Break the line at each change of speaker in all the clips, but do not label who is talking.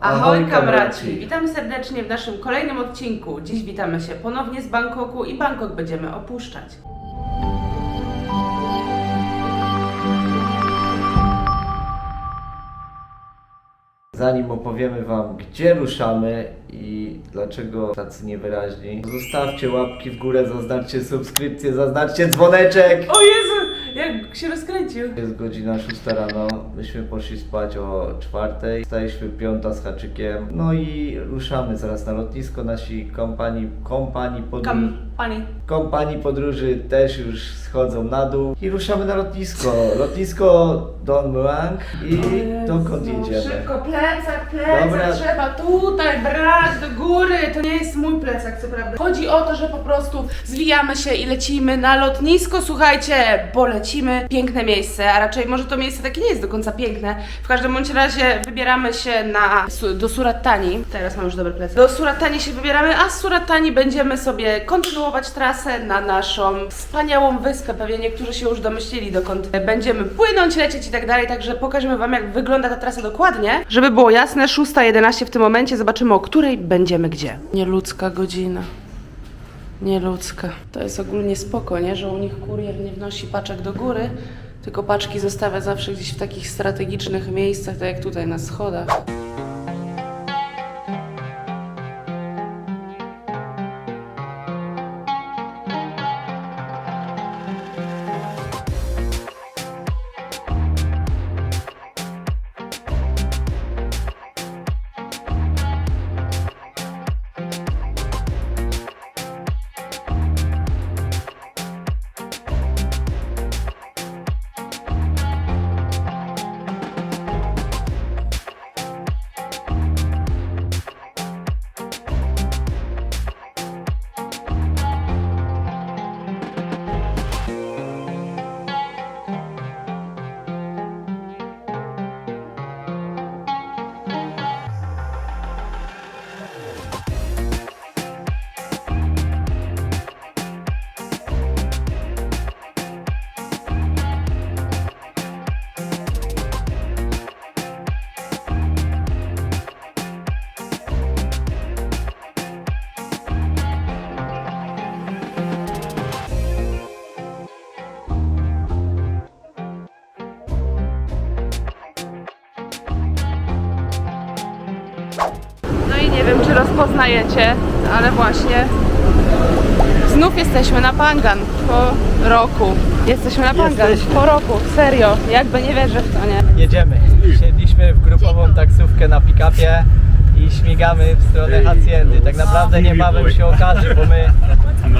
Ahoj kamraci! Witamy serdecznie w naszym kolejnym odcinku. Dziś witamy się ponownie z Bangkoku i Bangkok będziemy opuszczać.
Zanim opowiemy Wam, gdzie ruszamy i dlaczego tacy niewyraźni, zostawcie łapki w górę, zaznaczcie subskrypcję, zaznaczcie dzwoneczek!
O Jezu, jak się rozkręcił.
Jest godzina 6 rano, myśmy poszli spać o 4, staliśmy piąta z haczykiem, no i ruszamy zaraz na lotnisko, nasi kompanii, kompanii podróży.
Kampani.
Kompanii podróży też już schodzą na dół i ruszamy na lotnisko. Lotnisko Don Muang i dokąd jedziemy?
Szybko, plecak, plecak
Dobra.
trzeba tutaj brać do góry. To nie jest mój plecak, co prawda. Chodzi o to, że po prostu zwijamy się i lecimy na lotnisko, słuchajcie, bo lecimy. Piękne miejsce, a raczej może to miejsce takie nie jest do końca piękne. W każdym bądź razie wybieramy się na, su- do Surat Thani. Teraz mam już dobry plecak. Do Surat Thani się wybieramy, a z Surat Thani będziemy sobie kontynuować trasę na naszą wspaniałą wyspę. Pewnie niektórzy się już domyślili, dokąd będziemy płynąć, lecieć i tak dalej. Także pokażemy Wam, jak wygląda ta trasa dokładnie. Żeby było jasne, 6.11 w tym momencie. Zobaczymy, o której będziemy gdzie. Nieludzka godzina. Nieludzka. To jest ogólnie spoko, nie? Że u nich kurier nie wnosi paczek do góry, tylko paczki zostawia zawsze gdzieś w takich strategicznych miejscach, tak jak tutaj na schodach. Rozpoznajecie, ale właśnie znów jesteśmy na Pangan po roku. Jesteśmy na Pangan
Jesteśmy.
po roku, serio. Jakby nie wierzę w to, nie?
Jedziemy. Siedliśmy w grupową taksówkę na pick-upie i śmigamy w stronę haciendy. Tak naprawdę niebawem się okaże, bo my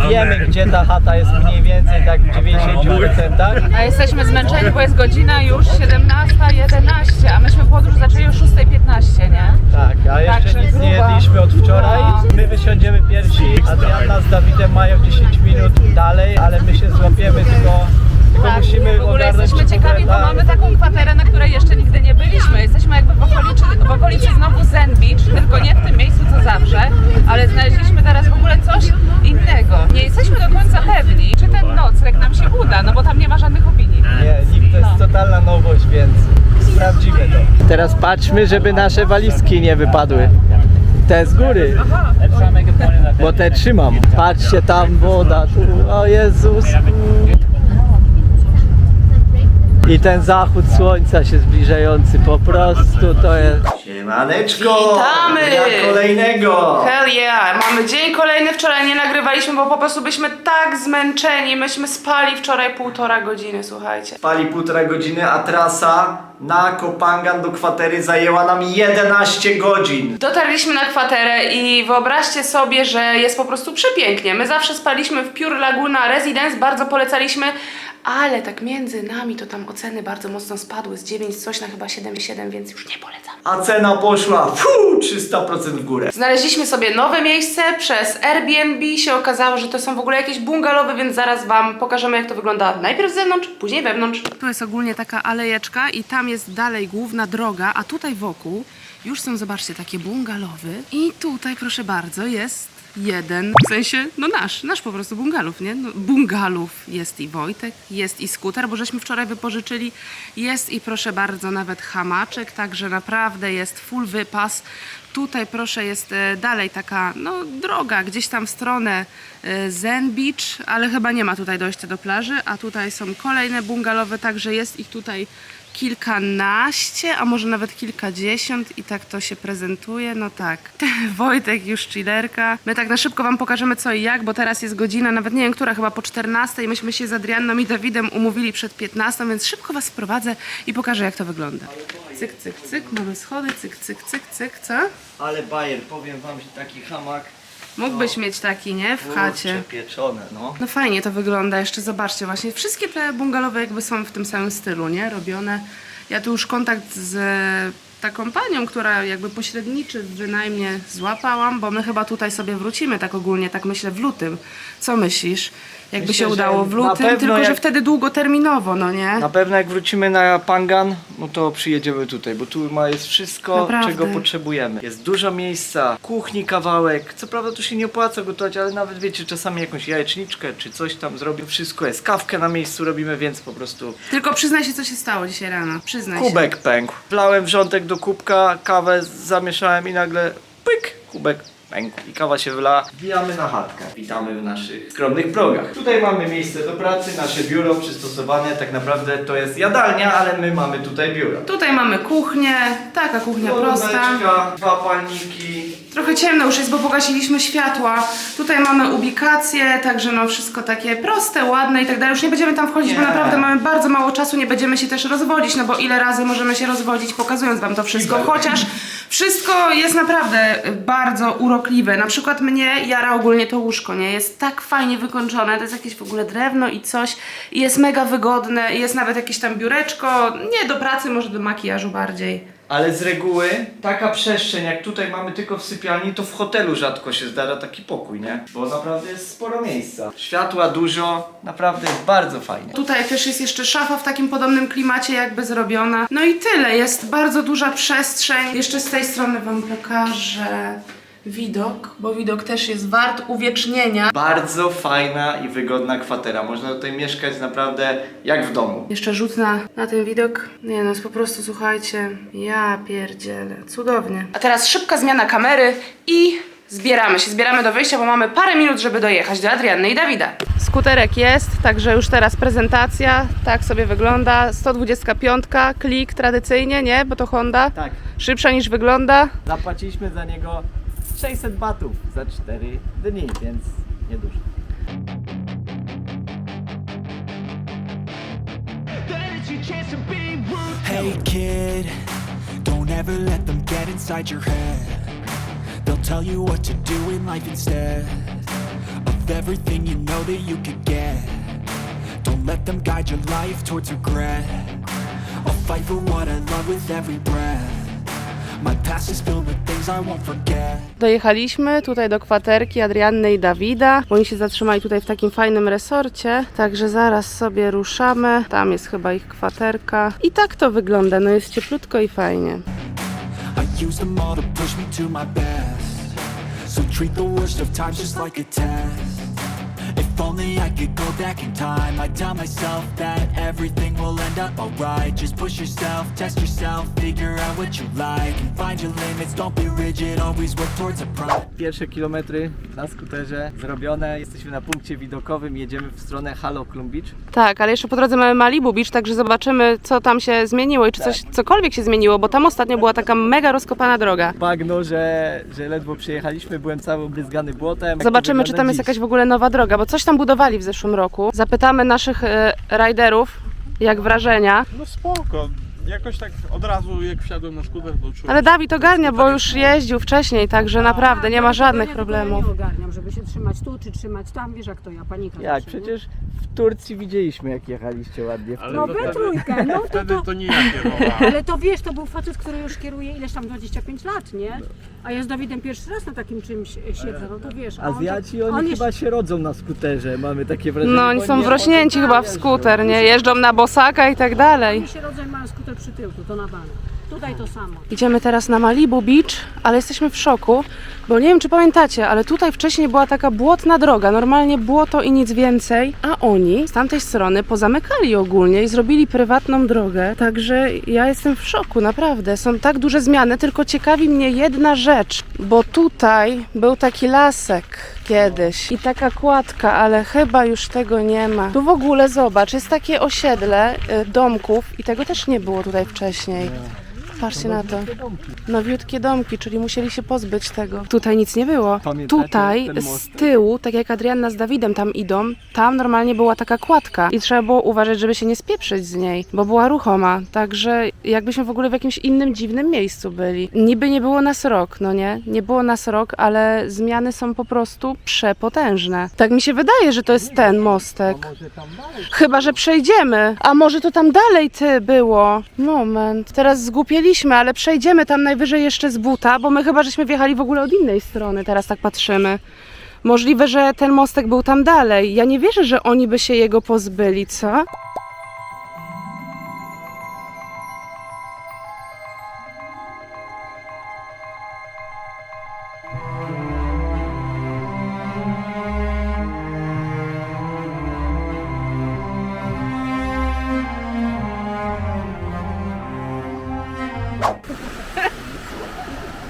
wiemy gdzie ta chata jest mniej więcej tak w 90%.
A jesteśmy zmęczeni, bo jest godzina już 17.11, a myśmy podróż zaczęli o 6.15, nie?
Tak, a jeszcze
Także
nic nie jedliśmy od wczoraj. My wysiądziemy pierwsi, Adriana z Dawidem mają 10 minut dalej, ale my się złapiemy tylko, tylko musimy
Tak, w ogóle jesteśmy ciekawi, bo mamy taką kwaterę, na której jeszcze nigdy nie byliśmy. Jesteśmy jakby w okolicy, w okolicy znowu Zen Beach, tylko nie w tym miejscu co zawsze, ale znaleźliśmy teraz w ogóle coś innego. Nie jesteśmy do końca pewni, czy ten nocleg nam się uda, no bo tam nie ma żadnych opinii.
Nie, nikt, to jest
No.
totalna nowość, więc sprawdzimy to. Teraz patrzmy, żeby nasze walizki nie wypadły. Te z góry, bo te trzymam. Patrzcie tam, woda, tu, o Jezus. I ten zachód słońca się zbliżający, po prostu to jest... Siemaneczko!
Witamy!
Dnia kolejnego!
Hell yeah! Mamy dzień kolejny, wczoraj nie nagrywaliśmy, bo po prostu byliśmy tak zmęczeni. Myśmy spali wczoraj półtora godziny, słuchajcie.
Spali półtora godziny, a trasa na Kopangan do kwatery zajęła nam 11 godzin.
Dotarliśmy na kwaterę i wyobraźcie sobie, że jest po prostu przepięknie. My zawsze spaliśmy w Pure Laguna Residence, bardzo polecaliśmy, ale tak między nami to tam oceny bardzo mocno spadły z 9 coś na chyba 7,7, więc już nie polecam.
A cena poszła fu, 300% w górę.
Znaleźliśmy sobie nowe miejsce przez Airbnb. Się okazało, że to są w ogóle jakieś bungalowy, więc zaraz Wam pokażemy, jak to wygląda najpierw z zewnątrz, później wewnątrz. Tu jest ogólnie taka alejeczka i tam jest dalej główna droga, a tutaj wokół już są, zobaczcie, takie bungalowy. I tutaj, proszę bardzo, jest jeden, w sensie, no nasz, nasz po prostu bungalów, nie? No, bungalów jest i Wojtek, jest i skuter, bo żeśmy wczoraj wypożyczyli, jest i proszę bardzo nawet hamaczek, także naprawdę jest full wypas. Tutaj proszę jest e, dalej taka no, droga gdzieś tam w stronę e, Zen Beach, ale chyba nie ma tutaj dojścia do plaży, a tutaj są kolejne bungalowe, także jest ich tutaj kilkanaście, a może nawet kilkadziesiąt i tak to się prezentuje. No tak. Wojtek już chillerka. My tak na szybko wam pokażemy co i jak, bo teraz jest godzina, nawet nie wiem która, chyba po 14 i myśmy się z Adrianną i Dawidem umówili przed 15, więc szybko was sprowadzę i pokażę jak to wygląda. Cyk, cyk, cyk, mamy schody, cyk, cyk, cyk, cyk, co?
Ale bajer, powiem wam, że taki hamak
Mógłbyś mieć taki, nie? W chacie.
pieczone, no.
No fajnie to wygląda, jeszcze zobaczcie właśnie, wszystkie te bungalowe jakby są w tym samym stylu, nie? Robione. Ja tu już kontakt z taką panią, która jakby pośredniczy w wynajmie złapałam, bo my chyba tutaj sobie wrócimy tak ogólnie, tak myślę w lutym. Co myślisz? Jakby
Myślę,
się
że
udało w
na
lutym,
pewno
tylko że
jak-
wtedy długoterminowo, no nie?
Na pewno jak wrócimy na Pangan, no to przyjedziemy tutaj, bo tu ma jest wszystko,
Naprawdę.
czego potrzebujemy. Jest dużo miejsca, kuchni kawałek. Co prawda tu się nie opłaca gotować, ale nawet wiecie, czasami jakąś jajeczniczkę czy coś tam zrobię. Wszystko jest. Kawkę na miejscu robimy, więc po prostu
Tylko przyznaj się, co się stało dzisiaj rano. Przyznaj się.
kubek pękł. Wlałem wrzątek do kubka, kawę zamieszałem i nagle pyk, kubek pękł i kawa się wylała. Wbijamy na chatkę. Witamy w naszych skromnych progach. Tutaj mamy miejsce do pracy, nasze biuro przystosowane. Tak naprawdę to jest jadalnia, ale my mamy tutaj biuro.
Tutaj mamy kuchnię, taka kuchnia prosta.
Lodóweczka, dwa palniki.
Trochę ciemno już jest, bo pogasiliśmy światła. Tutaj mamy ubikację, także no wszystko takie proste, ładne i tak dalej. Już nie będziemy tam wchodzić, bo
Nie.
naprawdę mamy bardzo mało czasu, nie będziemy się też rozwodzić, no bo ile razy możemy się rozwodzić, pokazując wam to wszystko. Chociaż wszystko jest naprawdę bardzo urokliwe. Na przykład mnie jara ogólnie to łóżko, nie? Jest tak fajnie wykończone, to jest jakieś w ogóle drewno i coś. I jest mega wygodne, jest nawet jakieś tam biureczko, nie do pracy, może do makijażu bardziej.
Ale z reguły taka przestrzeń, jak tutaj mamy tylko w sypialni, to w hotelu rzadko się zdarza taki pokój, nie? Bo naprawdę jest sporo miejsca. Światła dużo, naprawdę jest bardzo fajnie.
Tutaj też jest jeszcze szafa w takim podobnym klimacie jakby zrobiona. No i tyle, jest bardzo duża przestrzeń. Jeszcze z tej strony wam pokażę widok, bo widok też jest wart uwiecznienia.
Bardzo fajna i wygodna kwatera. Można tutaj mieszkać naprawdę jak w domu.
Jeszcze rzut na, na ten widok. Nie no, jest po prostu, słuchajcie, ja pierdzielę, cudownie. A teraz szybka zmiana kamery i zbieramy się, zbieramy do wyjścia, bo mamy parę minut, żeby dojechać do Adrianny i Dawida. Skuterek jest, także już teraz prezentacja, tak sobie wygląda. 125, klik tradycyjnie, nie? Bo to Honda.
Tak,
Szybsza niż wygląda.
zapłaciliśmy za niego 600 batów za 4 dni, więc niedużo.
Hey kid, don't ever let them get inside your head. They'll tell you what to do in life instead of everything you know that you could get. Don't let them guide your life towards regret. I'll fight for what I love with every breath. My past is filled with things.
Dojechaliśmy tutaj do kwaterki Adrianny i Dawida. Oni się zatrzymali tutaj w takim fajnym resorcie, także zaraz sobie ruszamy. Tam jest chyba ich kwaterka. I tak to wygląda, no jest cieplutko i fajnie.
So treat the worst of times just like a test. If only I could go back in time, I'd tell myself that everything will end up alright. Just push yourself, test yourself, figure out what you like, and find your limits. Don't be rigid, always work towards a prime.
Pierwsze kilometry na skuterze zrobione. Jesteśmy na punkcie widokowym, jedziemy w stronę Halo Klum Beach.
Tak, ale jeszcze po drodze mamy Malibu Beach, także zobaczymy, co tam się zmieniło i czy coś, cokolwiek się zmieniło, bo tam ostatnio była taka mega rozkopana droga.
Bagno, że, że ledwo przyjechaliśmy, byłem cały obryzgany błotem. Jak to
Zobaczymy, czy
wygląda
tam jest
dziś.
jakaś w ogóle nowa droga, bo coś tam budowali w zeszłym roku. Zapytamy naszych e, riderów, jak wrażenia.
No spoko. Jakoś tak od razu jak wsiadłem na skuter, to czułem.
Ale Dawid ogarnia, bo już jeździł wcześniej, także naprawdę nie ma żadnych
Ja
problemów.
nie ogarniam, żeby się trzymać tu czy trzymać tam, wiesz jak to ja, panika.
Jak?
zawsze, nie?
Przecież Turcji widzieliśmy, jak jechaliście ładnie. W
Ale
No
to
we
wtedy-
trójkę, no to
Wtedy
to...
to nie ja kierowałem.
Ale to wiesz, to był facet, który już kieruje ileś tam 25 lat, nie? A ja z Dawidem pierwszy raz na takim czymś siedzę, no to wiesz. a on
Azjaci,
tak-
oni
on
chyba się rodzą na skuterze, mamy takie wrażenie.
No
bo
oni są
nie
wrośnięci chyba w skuter, nie?
jeździć.
Jeżdżą na bosaka i tak dalej.
Oni się rodzaj mają skuter przy tyłku, to na bank. Tutaj to samo.
Idziemy teraz na Malibu Beach, ale jesteśmy w szoku, Bo nie wiem, czy pamiętacie, ale tutaj wcześniej była taka błotna droga, normalnie błoto i nic więcej, a oni z tamtej strony pozamykali ogólnie i zrobili prywatną drogę, także ja jestem w szoku, naprawdę. Są tak duże zmiany, tylko ciekawi mnie jedna rzecz, bo tutaj był taki lasek kiedyś i taka kładka, ale chyba już tego nie ma. Tu w ogóle zobacz, jest takie osiedle y, domków i tego też nie było tutaj wcześniej. Patrzcie na to. Nowiutkie domki, czyli musieli się pozbyć tego. Tutaj nic nie było.
Pamiętacie
Tutaj
ten
z
most?
tyłu, tak jak Adrianna z Dawidem tam idą, tam normalnie była taka kładka i trzeba było uważać, żeby się nie spieprzyć z niej, bo była ruchoma. Także jakbyśmy w ogóle w jakimś innym dziwnym miejscu byli. Niby nie było nas rok, no nie? Nie było nas rok, ale zmiany są po prostu przepotężne. Tak mi się wydaje, że to jest ten mostek. Chyba, że przejdziemy. A może to tam dalej ty było? Moment. Teraz zgłupieliśmy, ale przejdziemy tam najwyżej jeszcze z buta, bo my chyba żeśmy wjechali w ogóle od innej strony, teraz tak patrzymy. Możliwe, że ten mostek był tam dalej. Ja nie wierzę, że oni by się jego pozbyli, co?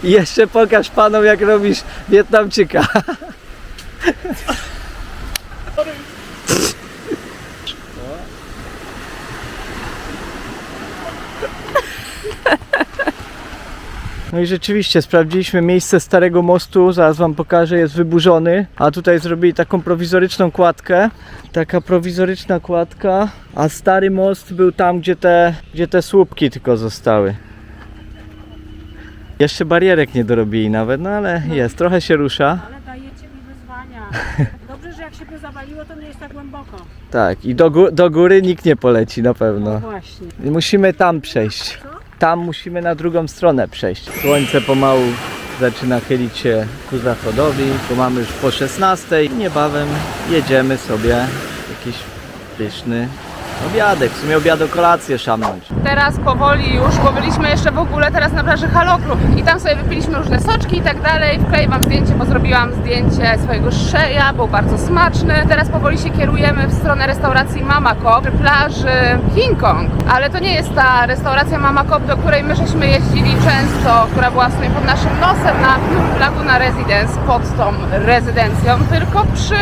Jeszcze pokaż panom jak robisz Wietnamczyka. No i rzeczywiście sprawdziliśmy miejsce starego mostu, zaraz wam pokażę, jest wyburzony, a tutaj zrobili taką prowizoryczną kładkę. Taka prowizoryczna kładka, a stary most był tam, gdzie te, gdzie te słupki tylko zostały. Jeszcze barierek nie dorobili nawet, no ale jest, trochę się rusza.
Ale dajecie mi wyzwania. Dobrze, że jak się by zawaliło, to nie jest tak głęboko.
Tak, i do, gó- do góry nikt nie poleci na pewno.
Właśnie.
I Musimy tam przejść. Tam musimy na drugą stronę przejść. Słońce pomału zaczyna chylić się ku zachodowi. Tu mamy już po 16. I niebawem jedziemy sobie jakiś pyszny obiadek. W sumie obiadu kolację szamnąć.
Teraz powoli już, bo byliśmy jeszcze w ogóle teraz na plaży Halokru i tam sobie wypiliśmy różne soczki i tak dalej. Wkleję wam zdjęcie, bo zrobiłam zdjęcie swojego szeja, był bardzo smaczny. Teraz powoli się kierujemy w stronę restauracji Mama Cop przy plaży King Kong. Ale to nie jest ta restauracja Mama Cop, do której my żeśmy jeździli często, która była w sumie pod naszym nosem na Laguna Residence, pod tą rezydencją, tylko przy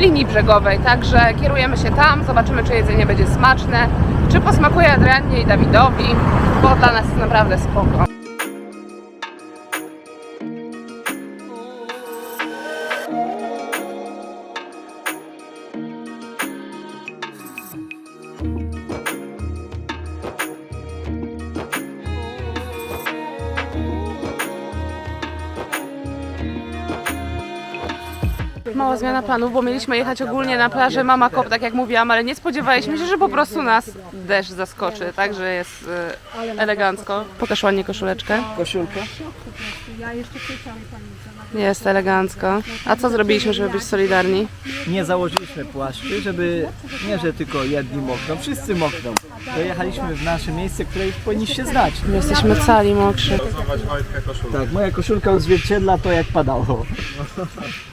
linii brzegowej. Także kierujemy się tam, zobaczymy czy jedzenie będzie smaczne, czy posmakuje Adrianie i Dawidowi, bo dla nas jest naprawdę spoko. Mała zmiana planów, bo mieliśmy jechać ogólnie na plażę Mama Kop, tak jak mówiłam, ale nie spodziewaliśmy się, że po prostu nas deszcz zaskoczy, także jest y, elegancko. Pokaż ładnie koszuleczkę.
Panice.
Jest elegancko. A co zrobiliśmy, żeby być solidarni?
Nie założyliśmy płaszczy, żeby nie, że tylko jedni mokną, wszyscy mokną. Dojechaliśmy w nasze miejsce, które już powinniście znać.
My jesteśmy cali mokrzy.
Tak, moja koszulka odzwierciedla to jak padało.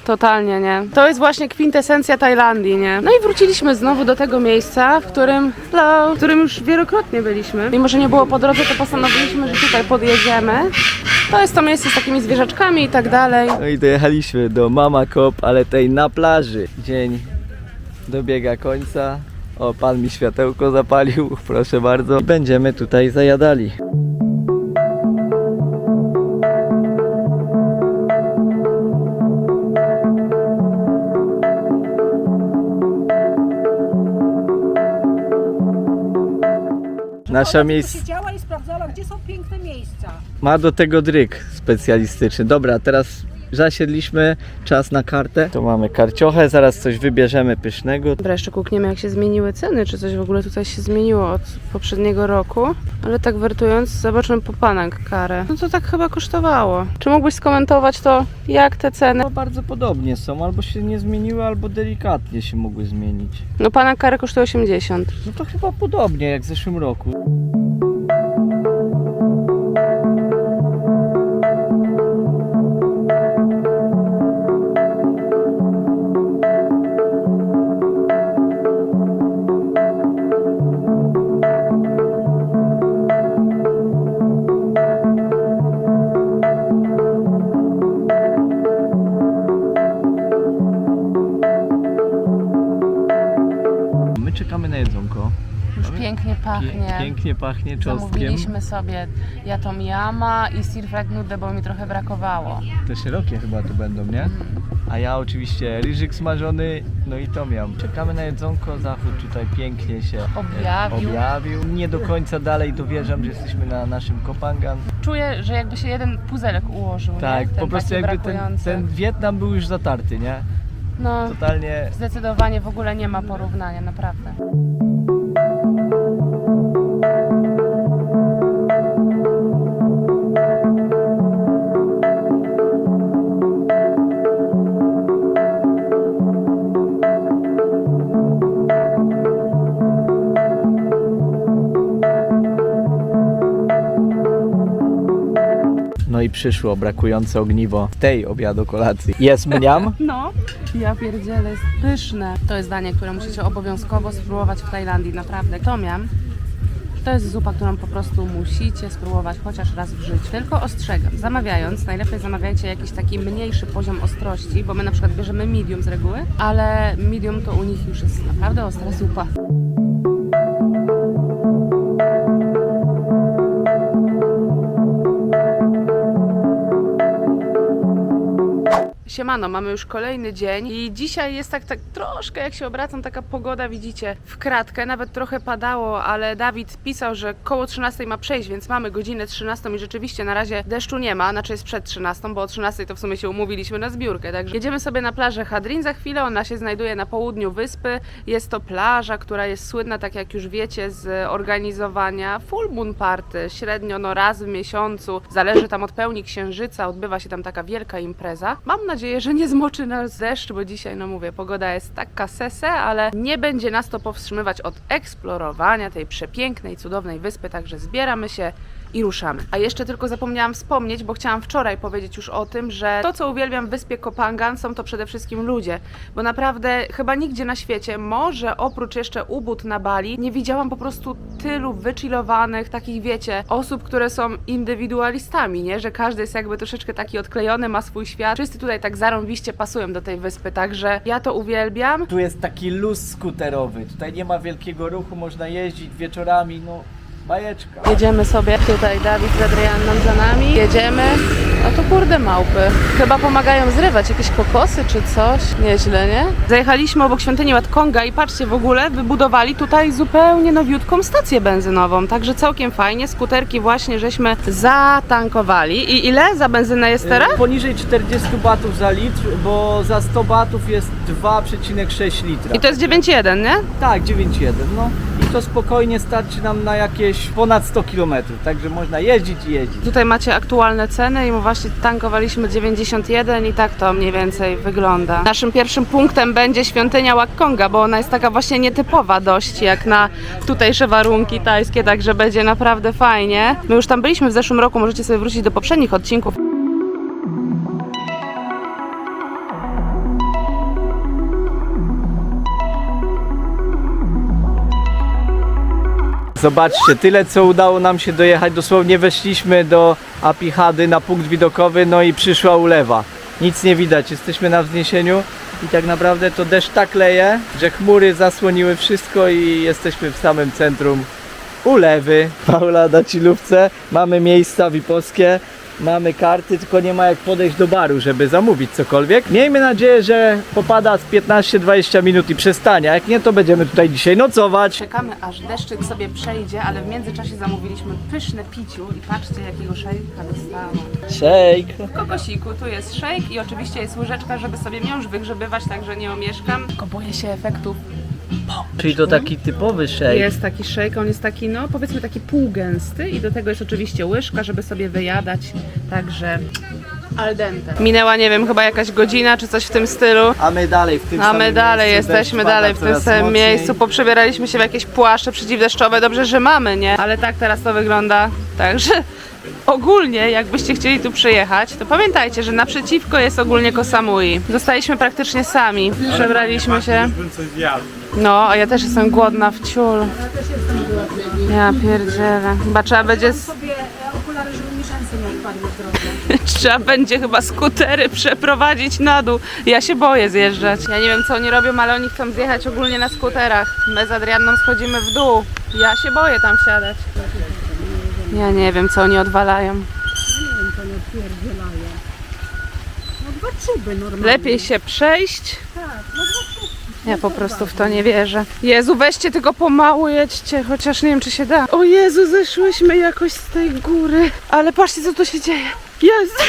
Totalnie, nie? To jest właśnie kwintesencja Tajlandii, nie? No i wróciliśmy znowu do tego miejsca, w którym, hello, w którym już wielokrotnie byliśmy. Mimo, że nie było po drodze, to postanowiliśmy, że tutaj podjedziemy. To jest to miejsce z takimi zwierzaczkami i tak dalej.
No i dojechaliśmy do Mama Kop, ale tej na plaży. Dzień dobiega końca. O, pan mi światełko zapalił, proszę bardzo. Będziemy tutaj zajadali. Nasza miejsce
Siedziała i sprawdzała, gdzie są piękne miejsca.
ma do tego dryk specjalistyczny. Dobra, teraz zasiedliśmy, czas na kartę. To mamy karciochę, zaraz coś wybierzemy pysznego.
Dobra, jeszcze kukniemy jak się zmieniły ceny, czy coś w ogóle tutaj się zmieniło od poprzedniego roku. Ale tak wertując, zobaczymy po panach karę. No to tak chyba kosztowało. Czy mógłbyś skomentować to, jak te ceny?
No bardzo podobnie są, albo się nie zmieniły, albo delikatnie się mogły zmienić.
No pana kary kosztuje 80.
No to chyba podobnie jak w zeszłym roku. Czekamy na jedzonko.
Już pięknie pachnie.
Pięknie pachnie czosnkiem.
Zamówiliśmy sobie jatom yama i stir fried nudę, bo mi trochę brakowało.
Te szerokie chyba tu będą, nie? A ja oczywiście ryżyk smażony, no i tom yum. Czekamy na jedzonko, zachód tutaj pięknie się e,
Objawił.
objawił. Nie do końca dalej dowierzam, że jesteśmy na naszym Kopangan.
Czuję, że jakby się jeden puzelek ułożył,
Tak, po prostu jakby ten, ten Wietnam był już zatarty, nie?
No,
Totalnie
zdecydowanie w ogóle nie ma porównania, naprawdę.
I przyszło brakujące ogniwo tej obiadu kolacji. Jest mniam?
No, ja pierdzielę, jest pyszne. To jest danie, które musicie obowiązkowo spróbować w Tajlandii, naprawdę. To miam. To jest zupa, którą po prostu musicie spróbować chociaż raz w życiu. Tylko ostrzegam, zamawiając, najlepiej zamawiajcie jakiś taki mniejszy poziom ostrości, bo my na przykład bierzemy medium z reguły, ale medium to u nich już jest naprawdę ostra zupa. Siemano, mamy już kolejny dzień i dzisiaj jest tak, tak troszkę, jak się obracam, taka pogoda, widzicie, w kratkę, nawet trochę padało, ale Dawid pisał, że koło 13 ma przejść, więc mamy godzinę 13 i rzeczywiście na razie deszczu nie ma, znaczy jest przed 13, bo o 13 to w sumie się umówiliśmy na zbiórkę, także jedziemy sobie na plażę Hadrin za chwilę, ona się znajduje na południu wyspy, jest to plaża, która jest słynna, tak jak już wiecie, z organizowania full moon party, średnio no raz w miesiącu, zależy tam od pełni księżyca, odbywa się tam taka wielka impreza. Mam nadzieję, że nie zmoczy nas deszcz, bo dzisiaj, no mówię, pogoda jest taka sese, ale nie będzie nas to powstrzymywać od eksplorowania tej przepięknej, cudownej wyspy, także zbieramy się i ruszamy. A jeszcze tylko zapomniałam wspomnieć, bo chciałam wczoraj powiedzieć już o tym, że to, co uwielbiam w wyspie Kopangan, są to przede wszystkim ludzie, bo naprawdę chyba nigdzie na świecie, może oprócz jeszcze Ubud na Bali, nie widziałam po prostu tylu wychillowanych, takich wiecie, osób, które są indywidualistami, nie? Że każdy jest jakby troszeczkę taki odklejony, ma swój świat. Wszyscy tutaj tak zarąbiście pasują do tej wyspy, także ja to uwielbiam.
Tu jest taki luz skuterowy, tutaj nie ma wielkiego ruchu, można jeździć wieczorami, no bajeczka.
Jedziemy sobie tutaj, Dawid z Adrianną za nami. Jedziemy. A to kurde małpy. Chyba pomagają zrywać jakieś kokosy czy coś. Nieźle, nie? Zajechaliśmy obok świątyni Łatkonga i patrzcie, w ogóle wybudowali tutaj zupełnie nowiutką stację benzynową. Także całkiem fajnie. Skuterki właśnie żeśmy zatankowali. I ile za benzynę jest teraz?
Poniżej 40 batów za litr, bo za 100 batów jest 2,6 litra.
I to jest 9,1, nie?
Tak, 9,1 no. I to spokojnie starczy nam na jakieś ponad 100 km, także można jeździć i jeździć.
Tutaj macie aktualne ceny i my właśnie tankowaliśmy 91 i tak to mniej więcej wygląda. Naszym pierwszym punktem będzie świątynia Wakkonga, bo ona jest taka właśnie nietypowa dość jak na tutejsze warunki tajskie, także będzie naprawdę fajnie. My już tam byliśmy w zeszłym roku, możecie sobie wrócić do poprzednich odcinków.
Zobaczcie, tyle co udało nam się dojechać, dosłownie weszliśmy do Apihady na punkt widokowy, no i przyszła ulewa. Nic nie widać, jesteśmy na wzniesieniu i tak naprawdę to deszcz tak leje, że chmury zasłoniły wszystko i jesteśmy w samym centrum ulewy. Paula na chillówce, mamy miejsca wiposkie, mamy karty, tylko nie ma jak podejść do baru, żeby zamówić cokolwiek. Miejmy nadzieję, że popada z 15-20 minut i przestanie, a jak nie, to będziemy tutaj dzisiaj nocować.
Czekamy aż deszczyk sobie przejdzie, ale w międzyczasie zamówiliśmy pyszne piciu i patrzcie jakiego szejka dostałam.
Shake.
W kokosiku tu jest shake i oczywiście jest łyżeczka, żeby sobie miąższ wygrzebywać, także nie omieszkam. Tylko boję się efektów
Czyli to taki typowy shake.
Jest taki shake, on jest taki, no powiedzmy taki półgęsty i do tego jest oczywiście łyżka, żeby sobie wyjadać, także al dente. Minęła, nie wiem, chyba jakaś godzina czy coś w tym stylu.
A my dalej w tym
A
samym
my dalej
miejscu,
jesteśmy
deszcz
dalej w tym
coraz
samym
mocniej.
miejscu, poprzebieraliśmy się w jakieś płaszcze przeciwdeszczowe, dobrze, że mamy, nie? Ale tak teraz to wygląda, także ogólnie jakbyście chcieli tu przyjechać, to pamiętajcie, że naprzeciwko jest ogólnie Koh Samui. Zostaliśmy praktycznie sami, przebraliśmy się.
Bym coś zjadł.
No, a ja też jestem głodna w ciul. Ja pierdzielę. Chyba trzeba będzie... Z...
Sobie okulary, żeby mi rzęsy nie drodze.
Trzeba będzie chyba skutery przeprowadzić na dół. Ja się boję zjeżdżać. Ja nie wiem co oni robią, ale oni chcą zjechać ogólnie na skuterach. My z Adrianną schodzimy w dół. Ja się boję tam siadać. Ja nie wiem co oni odwalają.
Nie wiem, co one odpierdzielają. No dwa czuby normalnie.
Lepiej się przejść.
Tak, no dwa.
Ja po prostu w to nie wierzę. Jezu, weźcie tylko pomału, jedźcie, chociaż nie wiem, czy się da. O Jezu, zeszłyśmy jakoś z tej góry. Ale patrzcie, co tu się dzieje. Jest!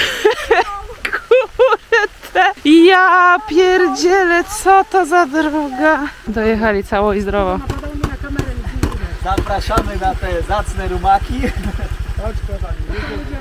Kurde! Ja pierdzielę, co to za droga? Dojechali cało i zdrowo.
Zapraszamy na te zacne rumaki.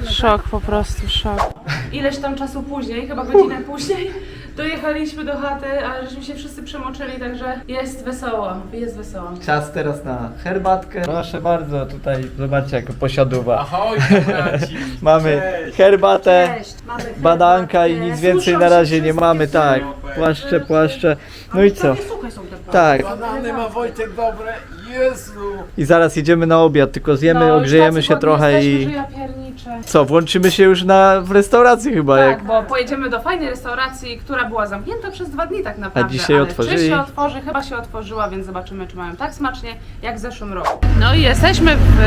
Szok, po prostu szok. Ileś tam czasu później, chyba godzinę później, dojechaliśmy do chaty, a żeśmy się wszyscy przemoczyli, także jest wesoło, jest wesoło.
Czas teraz na herbatkę. Proszę bardzo, tutaj zobaczcie jako posiadówa.
Ahoj, braci.
Mamy
Cześć.
herbatę,
Cześć, mamy
badanka i nic więcej
Suszą
na
się
razie nie
wszystkie
mamy, tak.
super.
Płaszcze, płaszcze. No
Ale
i co?
prawie suche są te płatki.
Tak.
Banany ma Wojtek dobre. Jezu.
I zaraz jedziemy na obiad, tylko zjemy,
No, już
ogrzejemy
tacy
się
głodni
trochę
jesteśmy,
i...
że ja pierniczę.
Co, włączymy się już na, w restauracji chyba,
Tak,
jak...
bo pojedziemy do fajnej restauracji, która była zamknięta przez dwa dni tak naprawdę.
dzisiaj
ale
otworzyli.
Czy się otworzy? Chyba się otworzyła, więc zobaczymy, czy mają tak smacznie jak w zeszłym roku. No i jesteśmy w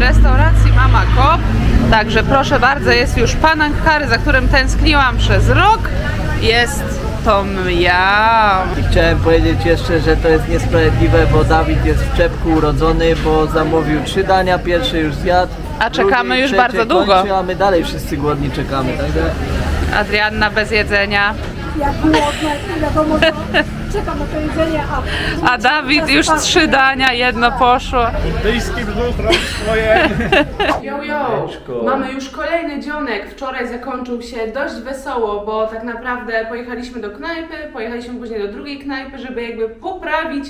restauracji Mama Kop. Także proszę bardzo, jest już Panang Curry, za którym tęskniłam przez rok. Jest Tom Yum.
I chciałem powiedzieć jeszcze, że to jest niesprawiedliwe, bo Dawid jest w czepku urodzony, bo zamówił trzy dania, pierwszy już zjadł.
A czekamy
drugie,
już
trzecie
bardzo długo.
Kończy, a my dalej wszyscy głodni czekamy, także...
Adrianna bez jedzenia.
Jak głodna, nie wiadomo co. Czekam na to jedzenie, a...
A Dawid już trzy dania, jedno poszło.
Indyjski brzuch robi swoje.
Yo, yo! Mamy już kolejny dzionek. Wczoraj zakończył się dość wesoło, bo tak naprawdę pojechaliśmy do knajpy, pojechaliśmy później do drugiej knajpy, żeby jakby poprawić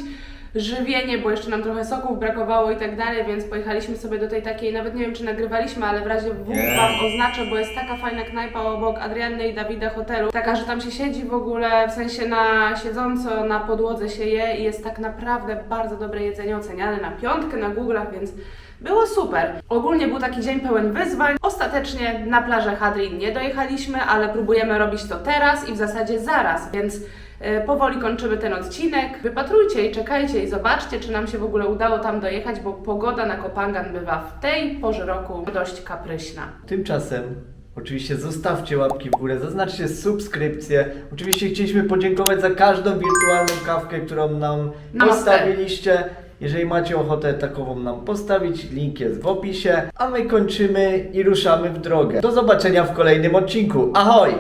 żywienie, bo jeszcze nam trochę soków brakowało i tak dalej, więc pojechaliśmy sobie do tej takiej, nawet nie wiem czy nagrywaliśmy, ale w razie W wam oznaczę, bo jest taka fajna knajpa obok Adrianny i Dawida hotelu, taka, że tam się siedzi w ogóle, w sensie na siedząco, na podłodze się je i jest tak naprawdę bardzo dobre jedzenie oceniane na piątkę na Google'ach, więc było super. Ogólnie był taki dzień pełen wyzwań. Ostatecznie na plażę Hadrin nie dojechaliśmy, ale próbujemy robić to teraz i w zasadzie zaraz, więc powoli kończymy ten odcinek. Wypatrujcie i czekajcie i zobaczcie, czy nam się w ogóle udało tam dojechać, bo pogoda na Kopangan bywa w tej porze roku dość kapryśna.
Tymczasem oczywiście zostawcie łapki w górę, zaznaczcie subskrypcję. Oczywiście chcieliśmy podziękować za każdą wirtualną kawkę, którą nam
Namaste.
postawiliście. Jeżeli macie ochotę takową nam postawić, link jest w opisie. A my kończymy i ruszamy w drogę. Do zobaczenia w kolejnym odcinku. Ahoj!